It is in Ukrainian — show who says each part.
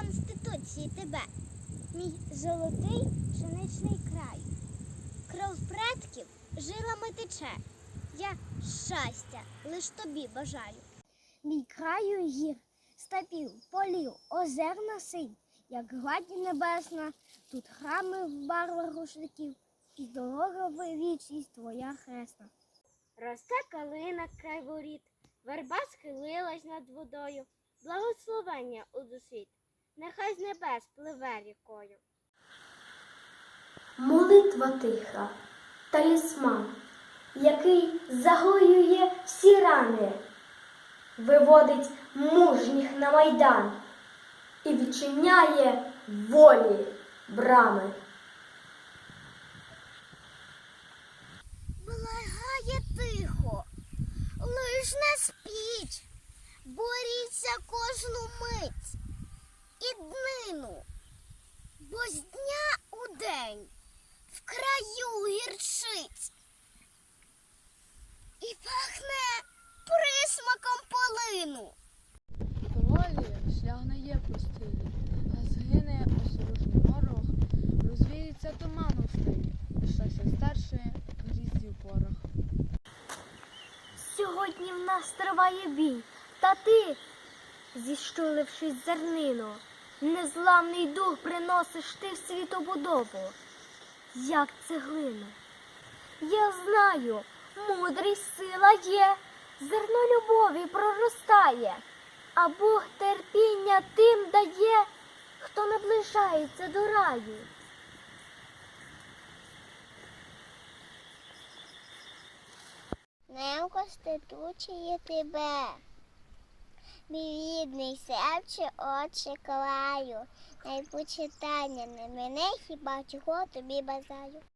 Speaker 1: Конституції тебе, мій золотий пшеничний край. Кров предків жилами тече. Я щастя лиш тобі бажаю. Мій краю гір, степів, полів, озер насинь, як гладі небесна, тут храми в барвах рушників, і дорога вічність твоя хресна.
Speaker 2: Росте калина край воріт, верба схилилась над водою, благословення у досвіт, нехай з небес пливе рікою.
Speaker 3: Молитва тиха, талісман, який загоює всі рани, виводить мужніх на майдан і відчиняє волі брами.
Speaker 1: Благає тихо, лиш не спіть, боріться кожну мить і днину, бо з дня у день в краю гірчить і пахне присмаком полину.
Speaker 4: Поволі шлях не є простий, а згине осорожний ворог, розвіється туман густий, щастя старше гріздів порох.
Speaker 3: Сьогодні в нас триває бій, та ти, зіщулившись зернину, незламний дух приносиш ти в світобудову, як цеглину. Я знаю, мудрість сила є, зерно любові проростає, а Бог терпіння тим дає, хто наближається до раю.
Speaker 1: Днем Конституції тебе, мій рідний серче, отче клаю, найпочитання на мене хіба чого тобі бажаю.